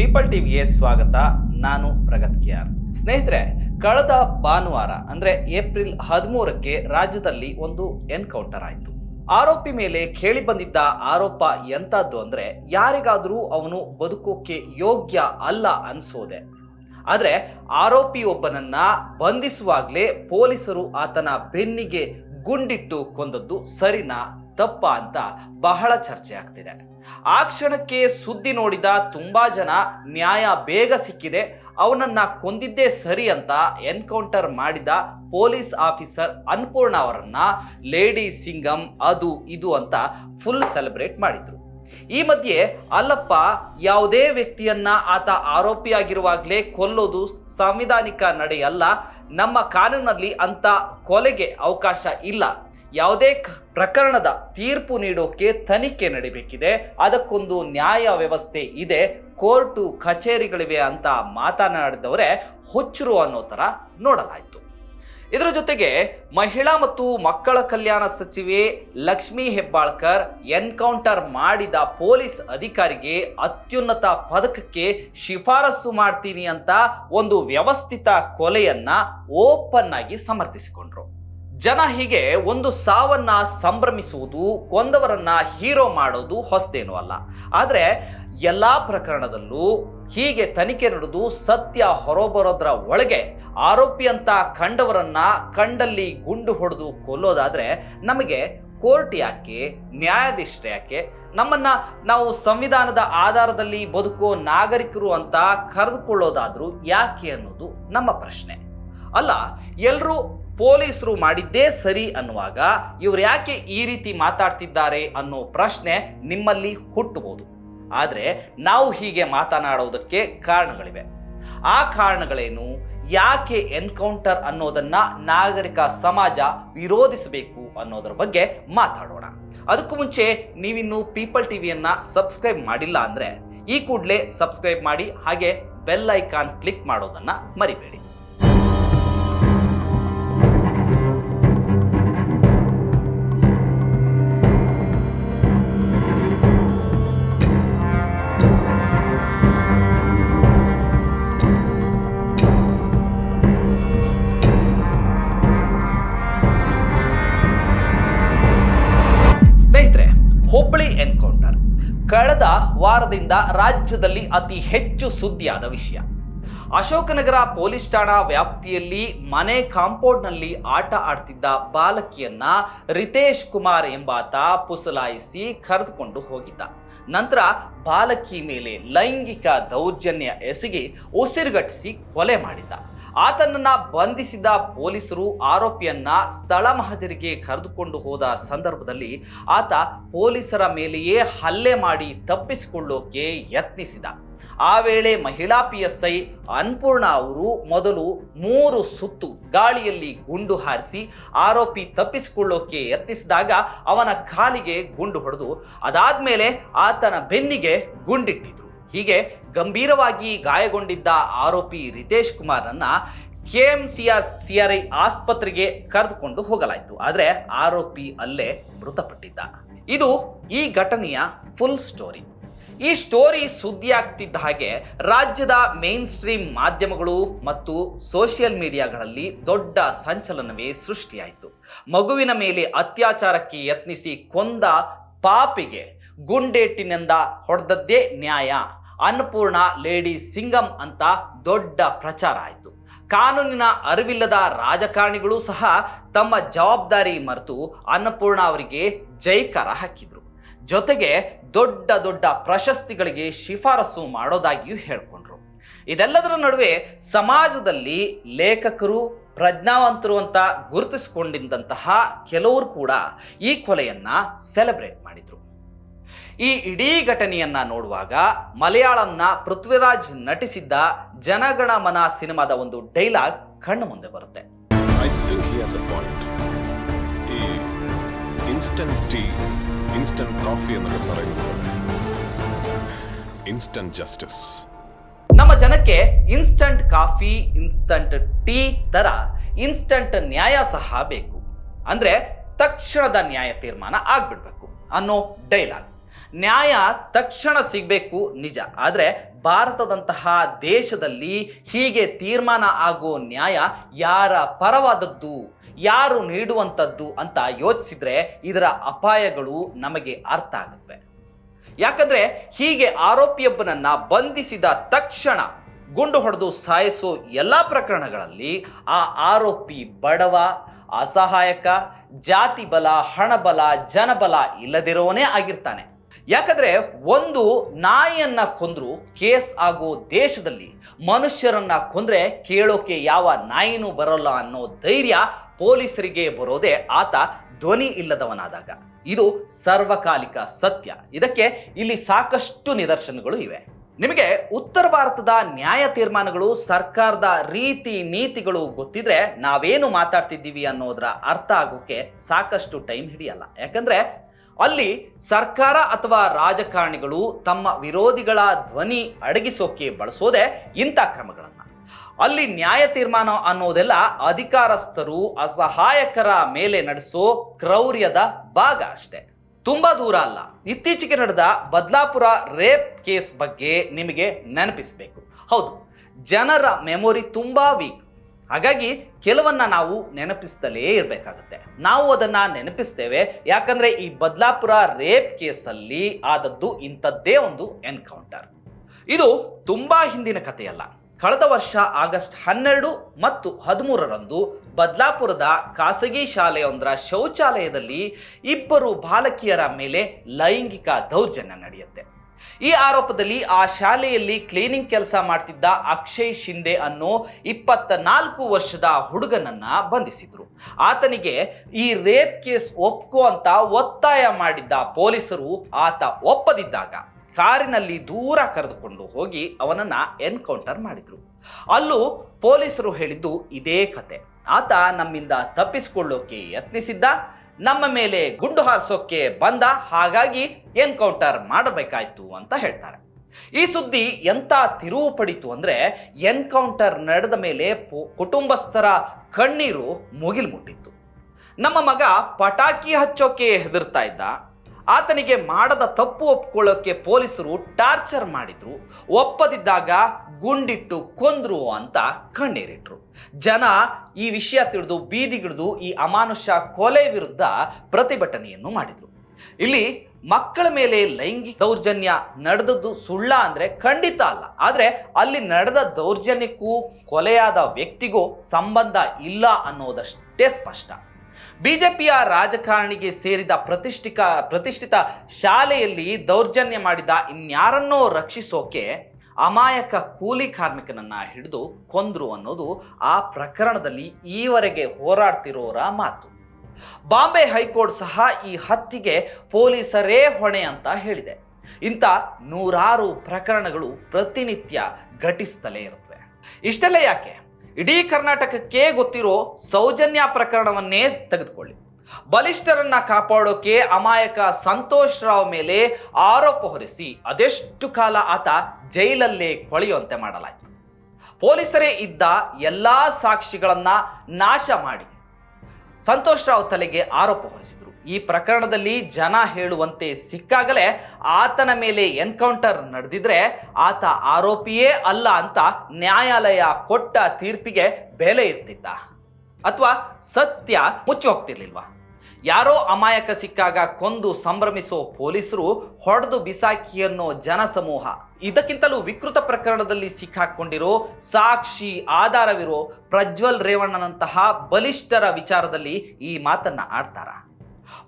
People ಟಿವಿಗೆ ಸ್ವಾಗತ. ನಾನು ಪ್ರಗತ್ ಕಿಯಾರ್ ಸ್ನೇಹಿತರೆ, ಕಳೆದ ಭಾನುವಾರ, ಅಂದ್ರೆ ಏಪ್ರಿಲ್ ಹದಿಮೂರಕ್ಕೆ ರಾಜ್ಯದಲ್ಲಿ ಒಂದು ಎನ್ಕೌಂಟರ್ ಆಯಿತು. ಆರೋಪಿ ಮೇಲೆ ಕೇಳಿ ಬಂದಿದ್ದ ಆರೋಪ ಎಂತದ್ದು ಅಂದ್ರೆ, ಯಾರಿಗಾದರೂ ಅವನು ಬದುಕೋಕೆ ಯೋಗ್ಯ ಅಲ್ಲ ಅನ್ಸೋದೆ. ಆದ್ರೆ ಆರೋಪಿ ಒಬ್ಬನನ್ನ ಬಂಧಿಸುವಾಗ್ಲೇ ಪೊಲೀಸರು ಆತನ ಬೆನ್ನಿಗೆ ಗುಂಡಿಟ್ಟು ಕೊಂದದ್ದು ಸರಿನಾ ತಪ್ಪ ಅಂತ ಬಹಳ ಚರ್ಚೆ ಆಗ್ತಿದೆ. ಆ ಕ್ಷಣಕ್ಕೆ ಸುದ್ದಿ ನೋಡಿದ ತುಂಬಾ ಜನ ನ್ಯಾಯ ಬೇಗ ಸಿಕ್ಕಿದೆ, ಅವನನ್ನ ಕೊಂದಿದ್ದೇ ಸರಿ ಅಂತ ಎನ್ಕೌಂಟರ್ ಮಾಡಿದ ಪೊಲೀಸ್ ಆಫೀಸರ್ ಅನ್ಪೂರ್ಣ ಅವರನ್ನ, ಲೇಡಿ ಸಿಂಗಂ ಅದು ಇದು ಅಂತ ಫುಲ್ ಸೆಲೆಬ್ರೇಟ್ ಮಾಡಿದ್ರು. ಈ ಮಧ್ಯೆ ಅಲ್ಲಪ್ಪ ಯಾವುದೇ ವ್ಯಕ್ತಿಯನ್ನ ಆತ ಆರೋಪಿಯಾಗಿರುವಾಗಲೇ ಕೊಲ್ಲೋದು ಸಾಂವಿಧಾನಿಕ ನಡೆಯಲ್ಲ, ನಮ್ಮ ಕಾನೂನಲ್ಲಿ ಅಂತ ಕೊಲೆಗೆ ಅವಕಾಶ ಇಲ್ಲ. ಯಾವುದೇ ಪ್ರಕರಣದ ತೀರ್ಪು ನೀಡೋಕೆ ತನಿಖೆ ನಡಿಬೇಕಿದೆ. ಅದಕ್ಕೊಂದು ನ್ಯಾಯ ವ್ಯವಸ್ಥೆ ಇದೆ. ಕೋರ್ಟು ಕಚೇರಿಗಳಿವೆ ಅಂತ ಮಾತನಾಡಿದವರೇ ಹುಚ್ಚರು ಅನ್ನೋ ಥರ ನೋಡಲಾಯಿತು. ಇದರ ಜೊತೆಗೆ ಮಹಿಳಾ ಮತ್ತು ಮಕ್ಕಳ ಕಲ್ಯಾಣ ಸಚಿವೆ ಲಕ್ಷ್ಮೀ ಹೆಬ್ಬಾಳ್ಕರ್ ಎನ್ಕೌಂಟರ್ ಮಾಡಿದ ಪೊಲೀಸ್ ಅಧಿಕಾರಿಗೆ ಅತ್ಯುನ್ನತ ಪದಕಕ್ಕೆ ಶಿಫಾರಸು ಮಾಡ್ತೀನಿ ಅಂತ ಒಂದು ವ್ಯವಸ್ಥಿತ ಕೊಲೆಯನ್ನ ಓಪನ್ ಆಗಿ ಸಮರ್ಥಿಸಿಕೊಂಡ್ರು. ಜನ ಹೀಗೆ ಒಂದು ಸಾವನ್ನ ಸಂಭ್ರಮಿಸುವುದು, ಕೊಂದವರನ್ನ ಹೀರೋ ಮಾಡೋದು ಹೊಸದೇನೂ ಅಲ್ಲ. ಆದರೆ ಎಲ್ಲಾ ಪ್ರಕರಣದಲ್ಲೂ ಹೀಗೆ ತನಿಖೆ ನಡೆದು ಸತ್ಯ ಹೊರಬರೋದ್ರ ಒಳಗೆ ಆರೋಪಿ ಅಂತ ಕಂಡವರನ್ನ ಕಂಡಲ್ಲಿ ಗುಂಡು ಹೊಡೆದು ಕೊಲ್ಲೋದಾದ್ರೆ ನಮಗೆ ಕೋರ್ಟ್ ಯಾಕೆ, ನ್ಯಾಯಾಧೀಶರು ಯಾಕೆ, ನಮ್ಮನ್ನ ನಾವು ಸಂವಿಧಾನದ ಆಧಾರದಲ್ಲಿ ಬದುಕೋ ನಾಗರಿಕರು ಅಂತ ಕರೆದುಕೊಳ್ಳೋದಾದ್ರೂ ಯಾಕೆ ಅನ್ನೋದು ನಮ್ಮ ಪ್ರಶ್ನೆ. ಅಲ್ಲ ಎಲ್ಲರೂ ಪೊಲೀಸರು ಮಾಡಿದ್ದೇ ಸರಿ ಅನ್ನುವಾಗ ಇವ್ರು ಯಾಕೆ ಈ ರೀತಿ ಮಾತಾಡ್ತಿದ್ದಾರೆ ಅನ್ನೋ ಪ್ರಶ್ನೆ ನಿಮ್ಮಲ್ಲಿ ಹುಟ್ಟಬಹುದು ಆದರೆ ನಾವು ಹೀಗೆ ಮಾತನಾಡೋದಕ್ಕೆ ಕಾರಣಗಳಿವೆ. ಆ ಕಾರಣಗಳೇನು? ಯಾಕೆ ಎನ್ಕೌಂಟರ್ ಅನ್ನೋದನ್ನ ನಾಗರಿಕ ಸಮಾಜ ವಿರೋಧಿಸಬೇಕು ಅನ್ನೋದ್ರ ಬಗ್ಗೆ ಮಾತಾಡೋಣ. ಅದಕ್ಕೂ ಮುಂಚೆ ನೀವಿನ್ನು ಪೀಪಲ್ ಟಿವಿಯನ್ನ ಸಬ್ಸ್ಕ್ರೈಬ್ ಮಾಡಿಲ್ಲ ಅಂದ್ರೆ ಈ ಕೂಡಲೇ ಸಬ್ಸ್ಕ್ರೈಬ್ ಮಾಡಿ ಹಾಗೆ ಬೆಲ್ ಐಕಾನ್ ಕ್ಲಿಕ್ ಮಾಡೋದನ್ನ ಮರಿಬೇಡಿ. ವಾರದಿಂದ ರಾಜ್ಯದಲ್ಲಿ ಅತಿ ಹೆಚ್ಚು ಸುದ್ದಿಯಾದ ವಿಷಯ. ಅಶೋಕನಗರ ಪೊಲೀಸ್ ಠಾಣಾ ವ್ಯಾಪ್ತಿಯಲ್ಲಿ ಮನೆ ಕಾಂಪೌಂಡ್ನಲ್ಲಿ ಆಟ ಆಡ್ತಿದ್ದ ಬಾಲಕಿಯನ್ನ ರಿತೇಶ್ ಕುಮಾರ್ ಎಂಬಾತ ಪುಸಲಾಯಿಸಿ ಕರೆದುಕೊಂಡು ಹೋಗಿದ್ದ. ನಂತರ ಬಾಲಕಿ ಮೇಲೆ ಲೈಂಗಿಕ ದೌರ್ಜನ್ಯ ಎಸಗಿ ಉಸಿರುಗಟ್ಟಿಸಿ ಕೊಲೆ ಮಾಡಿದ್ದ. ಆತನನ್ನ ಬಂಧಿಸಿದ ಪೊಲೀಸರು ಆರೋಪಿಯನ್ನ ಸ್ಥಳ ಮಹಜರಿಗೆ ಕರೆದುಕೊಂಡು ಹೋದ ಸಂದರ್ಭದಲ್ಲಿ ಆತ ಪೊಲೀಸರ ಮೇಲೆಯೇ ಹಲ್ಲೆ ಮಾಡಿ ತಪ್ಪಿಸಿಕೊಳ್ಳೋಕೆ ಯತ್ನಿಸಿದ. ಆ ವೇಳೆ ಮಹಿಳಾ ಪಿ ಎಸ್ ಐ ಅನ್ನಪೂರ್ಣ ಅವರು ಮೊದಲು ಮೂರು ಸುತ್ತು ಗಾಳಿಯಲ್ಲಿ ಗುಂಡು ಹಾರಿಸಿ ಆರೋಪಿ ತಪ್ಪಿಸಿಕೊಳ್ಳೋಕೆ ಯತ್ನಿಸಿದಾಗ ಅವನ ಕಾಲಿಗೆ ಗುಂಡು ಹೊಡೆದು ಅದಾದ್ಮೇಲೆ ಆತನ ಬೆನ್ನಿಗೆ ಗುಂಡಿಟ್ಟಿದ್ರು. ಹೀಗೆ ಗಂಭೀರವಾಗಿ ಗಾಯಗೊಂಡಿದ್ದ ಆರೋಪಿ ರಿತೇಶ್ ಕುಮಾರ್ನನ್ನ ಆರ್ ಐ ಆಸ್ಪತ್ರೆಗೆ ಕರೆದುಕೊಂಡು ಹೋಗಲಾಯಿತು. ಆದರೆ ಆರೋಪಿ ಅಲ್ಲೇ ಮೃತಪಟ್ಟಿದ್ದ. ಇದು ಈ ಘಟನೆಯ ಫುಲ್ ಸ್ಟೋರಿ ಈ ಸ್ಟೋರಿ ಸುದ್ದಿ ಆಗ್ತಿದ್ದ ಹಾಗೆ ರಾಜ್ಯದ ಮೇನ್ ಸ್ಟ್ರೀಮ್ ಮಾಧ್ಯಮಗಳು ಮತ್ತು ಸೋಷಿಯಲ್ ಮೀಡಿಯಾಗಳಲ್ಲಿ ದೊಡ್ಡ ಸಂಚಲನವೇ ಸೃಷ್ಟಿಯಾಯಿತು. ಮಗುವಿನ ಮೇಲೆ ಅತ್ಯಾಚಾರಕ್ಕೆ ಯತ್ನಿಸಿ ಕೊಂದ ಪಾಪಿಗೆ ಗುಂಡೇಟಿನಿಂದ ಹೊಡೆದದ್ದೇ ನ್ಯಾಯ. ಅನ್ನಪೂರ್ಣ ಲೇಡಿ ಸಿಂಗಂ ಅಂತ ದೊಡ್ಡ ಪ್ರಚಾರ ಆಯಿತು. ಕಾನೂನಿನ ಅರಿವಿಲ್ಲದ ರಾಜಕಾರಣಿಗಳು ಸಹ ತಮ್ಮ ಜವಾಬ್ದಾರಿ ಮರೆತು ಅನ್ನಪೂರ್ಣ ಅವರಿಗೆ ಜೈಕಾರ ಹಾಕಿದ್ರು. ಜೊತೆಗೆ ದೊಡ್ಡ ದೊಡ್ಡ ಪ್ರಶಸ್ತಿಗಳಿಗೆ ಶಿಫಾರಸು ಮಾಡೋದಾಗಿಯೂ ಹೇಳಿಕೊಂಡ್ರು. ಇದೆಲ್ಲದರ ನಡುವೆ ಸಮಾಜದಲ್ಲಿ ಲೇಖಕರು, ಪ್ರಜ್ಞಾವಂತರು ಅಂತ ಗುರುತಿಸಿಕೊಂಡಿದ್ದಂತಹ ಕೆಲವರು ಕೂಡ ಈ ಕೊಲೆಯನ್ನ ಸೆಲೆಬ್ರೇಟ್ ಮಾಡಿದ್ರು. ಈ ಇಡೀ ಘಟನೆಯನ್ನ ನೋಡುವಾಗ ಮಲಯಾಳಂನ ಪೃಥ್ವಿರಾಜ್ ನಟಿಸಿದ್ದ ಜನಗಣಮನ ಸಿನಿಮಾದ ಒಂದು ಡೈಲಾಗ್ ಕಣ್ಣು ಮುಂದೆ ಬರುತ್ತೆ I think he has a point. ഈ ഇൻസ്റ്റന്റ് ടീ ഇൻസ്റ്റന്റ് കോഫി എന്നൊക്കെ പറയുന്നത് ഇൻസ്റ്റന്റ് ജസ്റ്റിസ് ನಮ್ಮ ಜನಕ್ಕೆ ಇನ್ಸ್ಟಂಟ್ ಕಾಫಿ ಇನ್ಸ್ಟಂಟ್ ಟೀ ತರ ಇನ್ಸ್ಟಂಟ್ ನ್ಯಾಯ ಸಹ ಬೇಕು ಅಂದ್ರೆ ತಕ್ಷಣದ ನ್ಯಾಯ ತೀರ್ಮಾನ ಆಗ್ಬಿಡ್ಬೇಕು ಅನ್ನೋ ಡೈಲಾಗ್ ನ್ಯಾಯ ತಕ್ಷಣ ಸಿಗಬೇಕು ನಿಜ. ಆದರೆ ಭಾರತದಂತಹ ದೇಶದಲ್ಲಿ ಹೀಗೆ ತೀರ್ಮಾನ ಆಗೋ ನ್ಯಾಯ ಯಾರ ಪರವಾದದ್ದು? ಯಾರು ನೀಡುವಂಥದ್ದು ಅಂತ ಯೋಚಿಸಿದ್ರೆ ಇದರ ಅಪಾಯಗಳು ನಮಗೆ ಅರ್ಥ ಆಗುತ್ತವೆ ಯಾಕಂದ್ರೆ ಹೀಗೆ ಆರೋಪಿಯೊಬ್ಬನನ್ನ ಬಂಧಿಸಿದ ತಕ್ಷಣ ಗುಂಡು ಹೊಡೆದು ಸಾಯಿಸೋ ಎಲ್ಲ ಪ್ರಕರಣಗಳಲ್ಲಿ ಆ ಆರೋಪಿ ಬಡವ, ಅಸಹಾಯಕ ಜಾತಿ ಬಲ ಹಣಬಲ, ಜನಬಲ ಇಲ್ಲದಿರೋನೇ ಆಗಿರ್ತಾನೆ. ಯಾಕಂದ್ರೆ ಒಂದು ನಾಯಿಯನ್ನ ಕೊಂದ್ರು ಕೇಸ್ ಆಗೋ ದೇಶದಲ್ಲಿ ಮನುಷ್ಯರನ್ನ ಕೊಂದ್ರೆ ಕೇಳೋಕೆ ಯಾವ ನಾಯಿನೂ ಬರಲ್ಲ ಅನ್ನೋ ಧೈರ್ಯ ಪೊಲೀಸರಿಗೆ ಬರೋದೇ ಆತ ಧ್ವನಿ ಇಲ್ಲದವನಾದಾಗ. ಇದು ಸರ್ವಕಾಲಿಕ ಸತ್ಯ. ಇದಕ್ಕೆ ಇಲ್ಲಿ ಸಾಕಷ್ಟು ನಿದರ್ಶನಗಳು ಇವೆ. ನಿಮಗೆ ಉತ್ತರ ಭಾರತದ ನ್ಯಾಯ ತೀರ್ಮಾನಗಳು, ಸರ್ಕಾರದ ರೀತಿ ನೀತಿಗಳು ಗೊತ್ತಿದ್ರೆ ನಾವೇನು ಮಾತಾಡ್ತಿದ್ದೀವಿ ಅನ್ನೋದರ ಅರ್ಥ ಆಗೋಕೆ ಸಾಕಷ್ಟು ಟೈಮ್ ಹಿಡಿಯಲ್ಲ. ಯಾಕಂದ್ರೆ ಅಲ್ಲಿ ಸರ್ಕಾರ ಅಥವಾ ರಾಜಕಾರಣಿಗಳು ತಮ್ಮ ವಿರೋಧಿಗಳ ಧ್ವನಿ ಅಡಗಿಸೋಕೆ ಬಳಸೋದೆ ಇಂಥ ಕ್ರಮಗಳನ್ನು. ಅಲ್ಲಿ ನ್ಯಾಯ ತೀರ್ಮಾನ ಅನ್ನೋದೆಲ್ಲ ಅಧಿಕಾರಸ್ಥರು ಅಸಹಾಯಕರ ಮೇಲೆ ನಡೆಸೋ ಕ್ರೌರ್ಯದ ಭಾಗ ಅಷ್ಟೇ. ತುಂಬಾ ದೂರ ಅಲ್ಲ. ಇತ್ತೀಚೆಗೆ ನಡೆದ ಬದ್ಲಾಪುರ ರೇಪ್ ಕೇಸ್ ಬಗ್ಗೆ ನಿಮಗೆ ನೆನಪಿಸಬೇಕು. ಹೌದು. ಜನರ ಮೆಮೊರಿ ತುಂಬಾ ವೀಕ್. ಹಾಗಾಗಿ ಕೆಲವನ್ನ ನಾವು ನೆನಪಿಸ್ತಲೇ ಇರಬೇಕಾಗುತ್ತೆ. ನಾವು ಅದನ್ನ ನೆನಪಿಸ್ತೇವೆ. ಯಾಕಂದ್ರೆ ಈ ಬದ್ಲಾಪುರ ರೇಪ್ ಕೇಸಲ್ಲಿ ಆದದ್ದು ಇಂಥದ್ದೇ ಒಂದು ಎನ್ಕೌಂಟರ್ ಇದು ತುಂಬಾ ಹಿಂದಿನ ಕಥೆಯಲ್ಲ. ಕಳೆದ ವರ್ಷ ಆಗಸ್ಟ್ ಹನ್ನೆರಡು ಮತ್ತು ಹದಿಮೂರರಂದು ಬದ್ಲಾಪುರದ ಖಾಸಗಿ ಶಾಲೆಯೊಂದರ ಶೌಚಾಲಯದಲ್ಲಿ ಇಬ್ಬರು ಬಾಲಕಿಯರ ಮೇಲೆ ಲೈಂಗಿಕ ದೌರ್ಜನ್ಯ ನಡೆಯುತ್ತೆ. ಈ ಆರೋಪದಲ್ಲಿ ಆ ಶಾಲೆಯಲ್ಲಿ ಕ್ಲೀನಿಂಗ್ ಕೆಲಸ ಮಾಡ್ತಿದ್ದ ಅಕ್ಷಯ್ ಶಿಂದೆ ಅನ್ನೋ ಇಪ್ಪತ್ತ ನಾಲ್ಕು ವರ್ಷದ ಹುಡುಗನನ್ನ ಬಂಧಿಸಿದ್ರು. ಆತನಿಗೆ ಈ ರೇಪ್ ಕೇಸ್ ಒಪ್ಕೋ ಅಂತ ಒತ್ತಾಯ ಮಾಡಿದ್ದ ಪೊಲೀಸರು ಆತ ಒಪ್ಪದಿದ್ದಾಗ ಕಾರಿನಲ್ಲಿ ದೂರ ಕರೆದುಕೊಂಡು ಹೋಗಿ ಅವನನ್ನ ಎನ್ಕೌಂಟರ್ ಮಾಡಿದ್ರು. ಅಲ್ಲೂ ಪೊಲೀಸರು ಹೇಳಿದ್ದು ಇದೇ ಕತೆ. ಆತ ನಮ್ಮಿಂದ ತಪ್ಪಿಸಿಕೊಳ್ಳೋಕೆ ಯತ್ನಿಸಿದ್ದ. ನಮ್ಮ ಮೇಲೆ ಗುಂಡು ಹಾರಿಸೋಕೆ ಬಂದ, ಹಾಗಾಗಿ ಎನ್ಕೌಂಟರ್ ಮಾಡಬೇಕಾಯ್ತು ಅಂತ ಹೇಳ್ತಾರೆ. ಈ ಸುದ್ದಿ ಎಂತ ತಿರುವು ಪಡಿತು ಅಂದ್ರೆ ಎನ್ಕೌಂಟರ್ ನಡೆದ ಮೇಲೆ ಕುಟುಂಬಸ್ಥರ ಕಣ್ಣೀರು ಮುಗಿಲು ಮುಟ್ಟಿತ್ತು ನಮ್ಮ ಮಗ ಪಟಾಕಿ ಹಚ್ಚೋಕೆ ಹೆದರ್ತಾ ಇದ್ದ. ಆತನಿಗೆ ಮಾಡದ ತಪ್ಪು ಒಪ್ಕೊಳ್ಳೋಕೆ ಪೊಲೀಸರು ಟಾರ್ಚರ್ ಮಾಡಿದ್ರು. ಒಪ್ಪದಿದ್ದಾಗ ಗುಂಡಿಟ್ಟು ಕೊಂದ್ರು ಅಂತ ಕಣ್ಣೀರಿಟ್ರು. ಜನ ಈ ವಿಷಯ ತಿಳಿದು ಬೀದಿಗಿಳಿದು ಈ ಅಮಾನುಷ ಕೊಲೆ ವಿರುದ್ಧ ಪ್ರತಿಭಟನೆಯನ್ನು ಮಾಡಿದ್ರು. ಇಲ್ಲಿ ಮಕ್ಕಳ ಮೇಲೆ ಲೈಂಗಿಕ ದೌರ್ಜನ್ಯ ನಡೆದದ್ದು ಸುಳ್ಳ ಅಂದ್ರೆ ಖಂಡಿತ ಅಲ್ಲ. ಆದರೆ ಅಲ್ಲಿ ನಡೆದ ದೌರ್ಜನ್ಯಕ್ಕೂ ಕೊಲೆಯಾದ ವ್ಯಕ್ತಿಗೂ ಸಂಬಂಧ ಇಲ್ಲ ಅನ್ನೋದಷ್ಟೇ ಸ್ಪಷ್ಟ. ಬಿಜೆಪಿಯ ರಾಜಕಾರಣಿಗೆ ಸೇರಿದ ಪ್ರತಿಷ್ಠಿಕ ಪ್ರತಿಷ್ಠಿತ ಶಾಲೆಯಲ್ಲಿ ದೌರ್ಜನ್ಯ ಮಾಡಿದ ಇನ್ಯಾರನ್ನೋ ರಕ್ಷಿಸೋಕೆ ಅಮಾಯಕ ಕೂಲಿ ಕಾರ್ಮಿಕನನ್ನ ಹಿಡಿದು ಕೊಂದ್ರು ಅನ್ನೋದು ಆ ಪ್ರಕರಣದಲ್ಲಿ ಈವರೆಗೆ ಹೋರಾಡ್ತಿರೋರ ಮಾತು. ಬಾಂಬೆ ಹೈಕೋರ್ಟ್ ಸಹ ಈ ಹತ್ತಿಗೆ ಪೊಲೀಸರೇ ಹೊಣೆ ಅಂತ ಹೇಳಿದೆ. ಇಂಥ ನೂರಾರು ಪ್ರಕರಣಗಳು ಪ್ರತಿನಿತ್ಯ ಘಟಿಸ್ತಲೇ ಇರುತ್ತವೆ ಇಷ್ಟೆಲ್ಲ ಯಾಕೆ? ಇಡೀ ಕರ್ನಾಟಕಕ್ಕೆ ಗೊತ್ತಿರೋ ಸೌಜನ್ಯ ಪ್ರಕರಣವನ್ನೇ ತೆಗೆದುಕೊಳ್ಳಿ. ಬಲಿಷ್ಠರನ್ನ ಕಾಪಾಡೋಕೆ ಅಮಾಯಕ ಸಂತೋಷ್ ರಾವ್ ಮೇಲೆ ಆರೋಪ ಹೊರಿಸಿ ಅದೆಷ್ಟು ಕಾಲ ಆತ ಜೈಲಲ್ಲೇ ಕೊಳೆಯುವಂತೆ ಮಾಡಲಾಯಿತು. ಪೊಲೀಸರೇ ಇದ್ದ ಎಲ್ಲಾ ಸಾಕ್ಷಿಗಳನ್ನ ನಾಶ ಮಾಡಿ ಸಂತೋಷ್ ರಾವ್ ತಲೆಗೆ ಆರೋಪ ಹೊರಿಸಿದ್ರು. ಈ ಪ್ರಕರಣದಲ್ಲಿ ಜನ ಹೇಳುವಂತೆ ಸಿಕ್ಕಾಗಲೇ ಆತನ ಮೇಲೆ ಎನ್ಕೌಂಟರ್ ನಡೆದಿದ್ರೆ ಆತ ಆರೋಪಿಯೇ ಅಲ್ಲ ಅಂತ ನ್ಯಾಯಾಲಯ ಕೊಟ್ಟ ತೀರ್ಪಿಗೆ ಬೆಲೆ ಇರ್ತಿದ್ದ ಅಥವಾ ಸತ್ಯ ಮುಚ್ಚಿ ಹೋಗ್ತಿರ್ಲಿಲ್ವಾ? ಯಾರೋ ಅಮಾಯಕ ಸಿಕ್ಕಾಗ ಕೊಂದು ಸಂಭ್ರಮಿಸೋ ಪೊಲೀಸರು ಹೊಡೆದು ಬಿಸಾಕಿ ಅನ್ನೋ ಜನಸಮೂಹ. ಇದಕ್ಕಿಂತಲೂ ವಿಕೃತ ಪ್ರಕರಣದಲ್ಲಿ ಸಿಕ್ಕಾಕೊಂಡಿರೋ ಸಾಕ್ಷಿ ಆಧಾರವಿರೋ ಪ್ರಜ್ವಲ್ ರೇವಣ್ಣನಂತಹ ಬಲಿಷ್ಠರ ವಿಚಾರದಲ್ಲಿ ಈ ಮಾತನ್ನ ಆಡ್ತಾರ.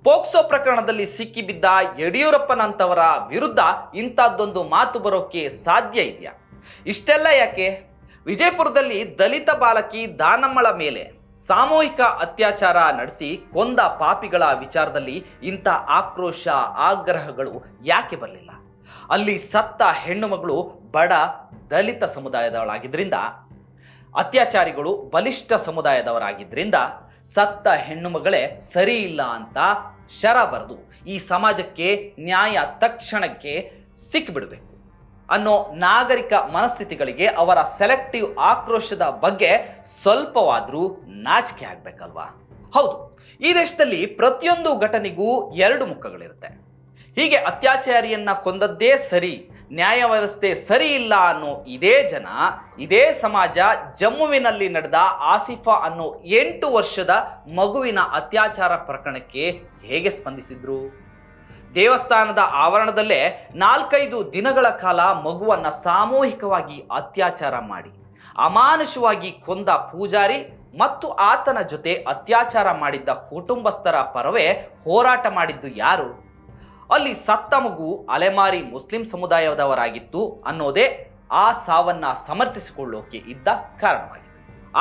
ಪೋಕ್ಸೋ ಪ್ರಕರಣದಲ್ಲಿ ಸಿಕ್ಕಿಬಿದ್ದ ಯಡಿಯೂರಪ್ಪನಂತವರ ವಿರುದ್ಧ ಇಂಥದ್ದೊಂದು ಮಾತು ಬರೋಕೆ ಸಾಧ್ಯ ಇದೆಯಾ? ಇಷ್ಟೆಲ್ಲ ಯಾಕೆ? ವಿಜಯಪುರದಲ್ಲಿ ದಲಿತ ಬಾಲಕಿ ದಾನಮ್ಮಳ ಮೇಲೆ ಸಾಮೂಹಿಕ ಅತ್ಯಾಚಾರ ನಡೆಸಿ ಕೊಂದ ಪಾಪಿಗಳ ವಿಚಾರದಲ್ಲಿ ಇಂಥ ಆಕ್ರೋಶ, ಆಗ್ರಹಗಳು ಯಾಕೆ ಬರಲಿಲ್ಲ? ಅಲ್ಲಿ ಸತ್ತ ಹೆಣ್ಣು ಮಗಳು ಬಡ ದಲಿತ ಸಮುದಾಯದವಳಾಗಿದ್ದರಿಂದ ಅತ್ಯಾಚಾರಿಗಳು ಬಲಿಷ್ಠ ಸಮುದಾಯದವರಾಗಿದ್ರಿಂದ ಸತ್ತ ಹೆಣ್ಣು ಮಗಳೇ ಸರಿ ಇಲ್ಲ ಅಂತ ಶರ ಬರೆದು ಈ ಸಮಾಜಕ್ಕೆ ನ್ಯಾಯ ತಕ್ಷಣಕ್ಕೆ ಸಿಕ್ಕಿಬಿಡಬೇಕು ಅನ್ನೋ ನಾಗರಿಕ ಮನಸ್ಥಿತಿಗಳಿಗೆ ಅವರ ಸೆಲೆಕ್ಟಿವ್ ಆಕ್ರೋಶದ ಬಗ್ಗೆ ಸ್ವಲ್ಪವಾದರೂ ನಾಚಿಕೆ ಆಗಬೇಕಲ್ವಾ? ಹೌದು, ಈ ದೇಶದಲ್ಲಿ ಪ್ರತಿಯೊಂದು ಘಟನೆಗೂ ಎರಡು ಮುಖಗಳಿರುತ್ತೆ. ಹೀಗೆ ಅತ್ಯಾಚಾರಿಯನ್ನ ಕೊಂದದ್ದೇ ಸರಿ ನ್ಯಾಯ ವ್ಯವಸ್ಥೆ ಸರಿ ಇಲ್ಲ ಅನ್ನೋ ಇದೇ ಜನ, ಇದೇ ಸಮಾಜ ಜಮ್ಮುವಿನಲ್ಲಿ ನಡೆದ ಆಸಿಫಾ ಅನ್ನೋ ಎಂಟು ವರ್ಷದ ಮಗುವಿನ ಅತ್ಯಾಚಾರ ಪ್ರಕರಣಕ್ಕೆ ಹೇಗೆ ಸ್ಪಂದಿಸಿದ್ರು? ದೇವಸ್ಥಾನದ ಆವರಣದಲ್ಲೇ ನಾಲ್ಕೈದು ದಿನಗಳ ಕಾಲ ಮಗುವನ್ನು ಸಾಮೂಹಿಕವಾಗಿ ಅತ್ಯಾಚಾರ ಮಾಡಿ, ಅಮಾನುಷವಾಗಿ ಕೊಂದ ಪೂಜಾರಿ ಮತ್ತು ಆತನ ಜೊತೆ ಅತ್ಯಾಚಾರ ಮಾಡಿದ್ದ ಕುಟುಂಬಸ್ಥರ ಪರವೇ ಹೋರಾಟ ಮಾಡಿದ್ದು ಯಾರು? ಅಲ್ಲಿ ಸತ್ತ ಮಗು ಅಲೆಮಾರಿ ಮುಸ್ಲಿಂ ಸಮುದಾಯದವರಾಗಿತ್ತು ಅನ್ನೋದೇ ಆ ಸಾವನ್ನ ಸಮರ್ಥಿಸಿಕೊಳ್ಳೋಕೆ ಇದ್ದ ಕಾರಣವಾಗಿದೆ.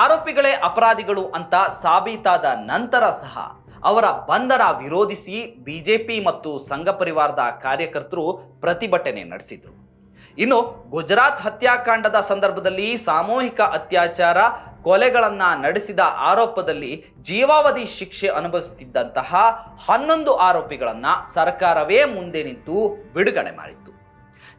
ಆರೋಪಿಗಳೇ ಅಪರಾಧಿಗಳು ಅಂತ ಸಾಬೀತಾದ ನಂತರ ಸಹ ಅವರ ಬಂಧನ ವಿರೋಧಿಸಿ ಬಿಜೆಪಿ ಮತ್ತು ಸಂಘ ಪರಿವಾರದ ಕಾರ್ಯಕರ್ತರು ಪ್ರತಿಭಟನೆ ನಡೆಸಿದ್ರು. ಇನ್ನು ಗುಜರಾತ್ ಹತ್ಯಾಕಾಂಡದ ಸಂದರ್ಭದಲ್ಲಿ ಸಾಮೂಹಿಕ ಅತ್ಯಾಚಾರ ಕೊಲೆಗಳನ್ನ ನಡೆಸಿದ ಆರೋಪದಲ್ಲಿ ಜೀವಾವಧಿ ಶಿಕ್ಷೆ ಅನುಭವಿಸುತ್ತಿದ್ದಂತಹ ಹನ್ನೊಂದು ಆರೋಪಿಗಳನ್ನು ಸರ್ಕಾರವೇ ಮುಂದೆ ನಿಂತು ಬಿಡುಗಡೆ ಮಾಡಿತ್ತು.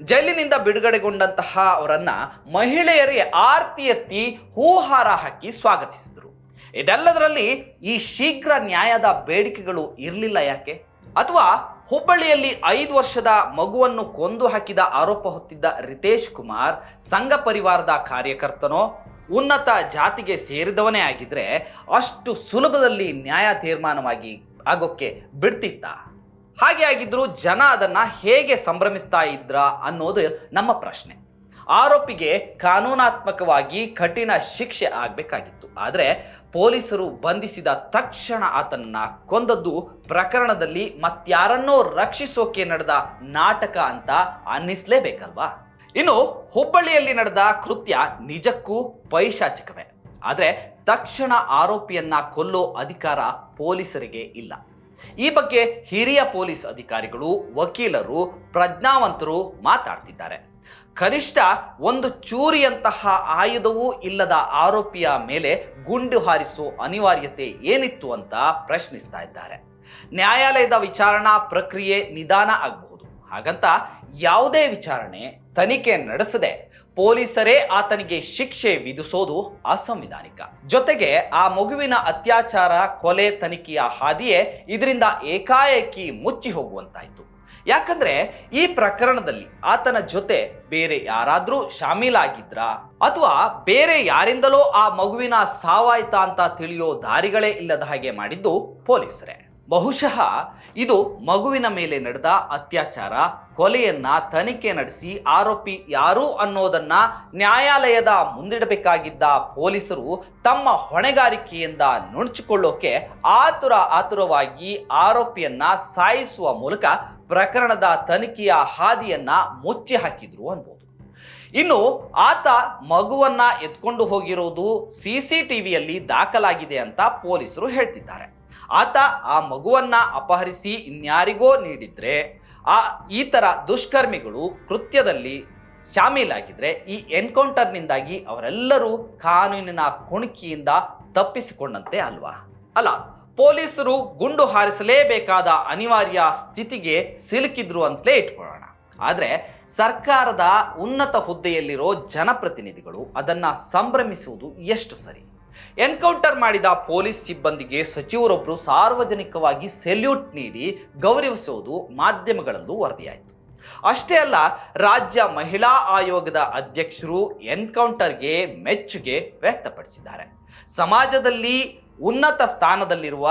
ಜೈಲಿನಿಂದ ಬಿಡುಗಡೆಗೊಂಡಂತಹ ಅವರನ್ನ ಮಹಿಳೆಯರೇ ಆರ್ತಿ ಎತ್ತಿ ಹೂಹಾರ ಹಾಕಿ ಸ್ವಾಗತಿಸಿದರು. ಇದೆಲ್ಲದರಲ್ಲಿ ಈ ಶೀಘ್ರ ನ್ಯಾಯದ ಬೇಡಿಕೆಗಳು ಇರಲಿಲ್ಲ ಯಾಕೆ? ಅಥವಾ ಹುಬ್ಬಳ್ಳಿಯಲ್ಲಿ ಐದು ವರ್ಷದ ಮಗುವನ್ನು ಕೊಂದು ಹಾಕಿದ ಆರೋಪ ಹೊತ್ತಿದ್ದ ರಿತೇಶ್ ಕುಮಾರ್, ಸಂಘ ಪರಿವಾರದ ಕಾರ್ಯಕರ್ತನೋ ಉನ್ನತ ಜಾತಿಗೆ ಸೇರಿದವನೇ ಆಗಿದ್ರೆ ಅಷ್ಟು ಸುಲಭದಲ್ಲಿ ನ್ಯಾಯ ತೀರ್ಮಾನವಾಗಿ ಆಗೋಕ್ಕೆ ಬಿಡ್ತಿತ್ತ. ಹಾಗೆ ಆಗಿದ್ರು ಜನ ಅದನ್ನ ಹೇಗೆ ಸಂಭ್ರಮಿಸ್ತಾ ಇದ್ರ ಅನ್ನೋದು ನಮ್ಮ ಪ್ರಶ್ನೆ. ಆರೋಪಿಗೆ ಕಾನೂನಾತ್ಮಕವಾಗಿ ಕಠಿಣ ಶಿಕ್ಷೆ ಆಗಬೇಕಾಗಿತ್ತು. ಆದರೆ ಪೊಲೀಸರು ಬಂಧಿಸಿದ ತಕ್ಷಣ ಆತನನ್ನ ಕೊಂದದ್ದು ಪ್ರಕರಣದಲ್ಲಿ ಮತ್ಯಾರನ್ನೋ ರಕ್ಷಿಸೋಕೆ ನಡೆದ ನಾಟಕ ಅಂತ ಅನ್ನಿಸ್ಲೇಬೇಕಲ್ವಾ? ಇನ್ನು ಹುಬ್ಬಳ್ಳಿಯಲ್ಲಿ ನಡೆದ ಕೃತ್ಯ ನಿಜಕ್ಕೂ ಪೈಶಾಚಿಕವೇ. ಆದರೆ ತಕ್ಷಣ ಆರೋಪಿಯನ್ನ ಕೊಲ್ಲೋ ಅಧಿಕಾರ ಪೊಲೀಸರಿಗೆ ಇಲ್ಲ. ಈ ಬಗ್ಗೆ ಹಿರಿಯ ಪೊಲೀಸ್ ಅಧಿಕಾರಿಗಳು, ವಕೀಲರು, ಪ್ರಜ್ಞಾವಂತರು ಮಾತಾಡ್ತಿದ್ದಾರೆ. ಕನಿಷ್ಠ ಒಂದು ಚೂರಿಯಂತಹ ಆಯುಧವೂ ಇಲ್ಲದ ಆರೋಪಿಯ ಮೇಲೆ ಗುಂಡು ಹಾರಿಸೋ ಅನಿವಾರ್ಯತೆ ಏನಿತ್ತು ಅಂತ ಪ್ರಶ್ನಿಸ್ತಾ ಇದ್ದಾರೆ. ನ್ಯಾಯಾಲಯದ ವಿಚಾರಣಾ ಪ್ರಕ್ರಿಯೆ ನಿಧಾನ ಆಗಬಹುದು. ಹಾಗಂತ ಯಾವುದೇ ವಿಚಾರಣೆ ತನಿಖೆ ನಡೆಸದೆ ಪೊಲೀಸರೇ ಆತನಿಗೆ ಶಿಕ್ಷೆ ವಿಧಿಸೋದು ಅಸಂವಿಧಾನಿಕ. ಜೊತೆಗೆ ಆ ಮಗುವಿನ ಅತ್ಯಾಚಾರ, ಕೊಲೆ, ತನಿಖೆಯ ಹಾದಿಯೇ ಇದರಿಂದ ಏಕಾಏಕಿ ಮುಚ್ಚಿ ಹೋಗುವಂತಾಯ್ತು. ಯಾಕಂದ್ರೆ ಈ ಪ್ರಕರಣದಲ್ಲಿ ಆತನ ಜೊತೆ ಬೇರೆ ಯಾರಾದ್ರೂ ಶಾಮೀಲಾಗಿದ್ರಾ ಅಥವಾ ಬೇರೆ ಯಾರಿಂದಲೋ ಆ ಮಗುವಿನ ಸಾವಾಯ್ತಾ ಅಂತ ತಿಳಿಯೋ ದಾರಿಗಳೇ ಇಲ್ಲದ ಹಾಗೆ ಮಾಡಿದ್ದು ಪೊಲೀಸರೇ. ಬಹುಶಃ ಇದು ಮಗುವಿನ ಮೇಲೆ ನಡೆದ ಅತ್ಯಾಚಾರ, ಕೊಲೆಯನ್ನ ತನಿಖೆ ನಡೆಸಿ ಆರೋಪಿ ಯಾರು ಅನ್ನೋದನ್ನ ನ್ಯಾಯಾಲಯದ ಮುಂದಿಡಬೇಕಾಗಿದ್ದ ಪೊಲೀಸರು ತಮ್ಮ ಹೊಣೆಗಾರಿಕೆಯಿಂದ ನುಣುಚಿಕೊಳ್ಳೋಕೆ ಆತುರ ಆತುರವಾಗಿ ಆರೋಪಿಯನ್ನ ಸಾಯಿಸುವ ಮೂಲಕ ಪ್ರಕರಣದ ತನಿಖೆಯ ಹಾದಿಯನ್ನ ಮುಚ್ಚಿ ಹಾಕಿದ್ರು ಅನ್ಬೋದು. ಇನ್ನು ಆತ ಮಗುವನ್ನ ಎತ್ಕೊಂಡು ಹೋಗಿರೋದು ಸಿ ಟಿವಿಯಲ್ಲಿ ದಾಖಲಾಗಿದೆ ಅಂತ ಪೊಲೀಸರು ಹೇಳ್ತಿದ್ದಾರೆ. ಆತ ಆ ಮಗುವನ್ನ ಅಪಹರಿಸಿ ಇನ್ಯಾರಿಗೋ ನೀಡಿದ್ರೆ ಆ, ಈ ತರ ದುಷ್ಕರ್ಮಿಗಳು ಕೃತ್ಯದಲ್ಲಿ ಶಾಮೀಲಾಗಿದ್ರೆ ಈ ಎನ್ಕೌಂಟರ್ನಿಂದಾಗಿ ಅವರೆಲ್ಲರೂ ಕಾನೂನಿನ ಕುಣುಕಿಯಿಂದ ತಪ್ಪಿಸಿಕೊಂಡಂತೆ ಅಲ್ವಾ? ಅಲ್ಲ, ಪೊಲೀಸರು ಗುಂಡು ಹಾರಿಸಲೇಬೇಕಾದ ಅನಿವಾರ್ಯ ಸ್ಥಿತಿಗೆ ಸಿಲುಕಿದ್ರು ಅಂತಲೇ ಇಟ್ಕೊಳ್ಳೋಣ. ಆದರೆ ಸರ್ಕಾರದ ಉನ್ನತ ಹುದ್ದೆಯಲ್ಲಿರೋ ಜನಪ್ರತಿನಿಧಿಗಳು ಅದನ್ನು ಸಂಭ್ರಮಿಸುವುದು ಎಷ್ಟು ಸರಿ? ಎನ್ಕೌಂಟರ್ ಮಾಡಿದ ಪೊಲೀಸ್ ಸಿಬ್ಬಂದಿಗೆ ಸಚಿವರೊಬ್ಬರು ಸಾರ್ವಜನಿಕವಾಗಿ ಸೆಲ್ಯೂಟ್ ನೀಡಿ ಗೌರವಿಸುವುದು ಮಾಧ್ಯಮಗಳಲ್ಲೂ ವರದಿಯಾಯಿತು. ಅಷ್ಟೇ ಅಲ್ಲ, ರಾಜ್ಯ ಮಹಿಳಾ ಆಯೋಗದ ಅಧ್ಯಕ್ಷರು ಎನ್ಕೌಂಟರ್ಗೆ ಮೆಚ್ಚುಗೆ ವ್ಯಕ್ತಪಡಿಸಿದ್ದಾರೆ. ಸಮಾಜದಲ್ಲಿ ಉನ್ನತ ಸ್ಥಾನದಲ್ಲಿರುವ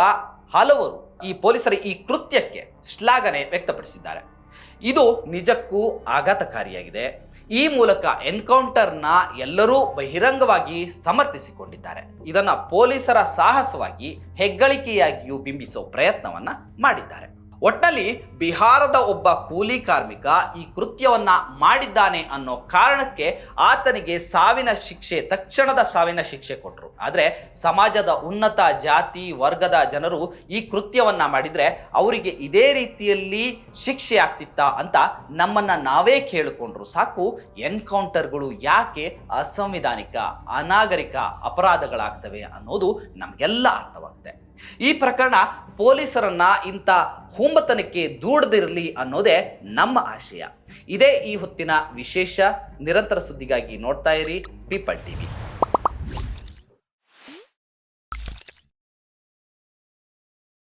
ಹಲವರು ಈ ಪೊಲೀಸರ ಈ ಕೃತ್ಯಕ್ಕೆ ಶ್ಲಾಘನೆ ವ್ಯಕ್ತಪಡಿಸಿದ್ದಾರೆ. ಇದು ನಿಜಕ್ಕೂ ಆಘಾತಕಾರಿಯಾಗಿದೆ. ಈ ಮೂಲಕ ಎನ್ಕೌಂಟರ್ನ ಎಲ್ಲರೂ ಬಹಿರಂಗವಾಗಿ ಸಮರ್ಥಿಸಿಕೊಂಡಿದ್ದಾರೆ. ಇದನ್ನ ಪೊಲೀಸರ ಸಾಹಸವಾಗಿ ಹೆಗ್ಗಳಿಕೆಯಾಗಿಯೂ ಬಿಂಬಿಸೋ ಪ್ರಯತ್ನವನ್ನ ಮಾಡಿದ್ದಾರೆ. ಒಟ್ನಲ್ಲಿ ಬಿಹಾರದ ಒಬ್ಬ ಕೂಲಿ ಕಾರ್ಮಿಕ ಈ ಕೃತ್ಯವನ್ನ ಮಾಡಿದ್ದಾನೆ ಅನ್ನೋ ಕಾರಣಕ್ಕೆ ಆತನಿಗೆ ಸಾವಿನ ಶಿಕ್ಷೆ, ತಕ್ಷಣದ ಸಾವಿನ ಶಿಕ್ಷೆ ಕೊಟ್ಟರು ಆದರೆ ಸಮಾಜದ ಉನ್ನತ ಜಾತಿ ವರ್ಗದ ಜನರು ಈ ಕೃತ್ಯವನ್ನ ಮಾಡಿದ್ರೆ ಅವರಿಗೆ ಇದೇ ರೀತಿಯಲ್ಲಿ ಶಿಕ್ಷೆ ಆಗ್ತಿತ್ತಾ ಅಂತ ನಮ್ಮನ್ನ ನಾವೇ ಕೇಳಿಕೊಂಡ್ರು. ಸಾಕು, ಎನ್ಕೌಂಟರ್ಗಳು ಯಾಕೆ ಅಸಂವಿಧಾನಿಕ, ಅನಾಗರಿಕ ಅಪರಾಧಗಳಾಗ್ತವೆ ಅನ್ನೋದು ನಮಗೆಲ್ಲ ಅರ್ಥವಾಗುತ್ತೆ. ಈ ಪ್ರಕರಣ ಪೊಲೀಸರನ್ನ ಇಂಥ ಹುಂಬತನಕ್ಕೆ ದೂಡದಿರಲಿ ಅನ್ನೋದೇ ನಮ್ಮ ಆಶಯ. ಇದೇ ಈ ಹೊತ್ತಿನ ವಿಶೇಷ ನಿರಂತರ ಸುದ್ದಿಗಾಗಿ ನೋಡ್ತಾ ಇರಿ, ಪೀಪಲ್ ಟಿವಿ.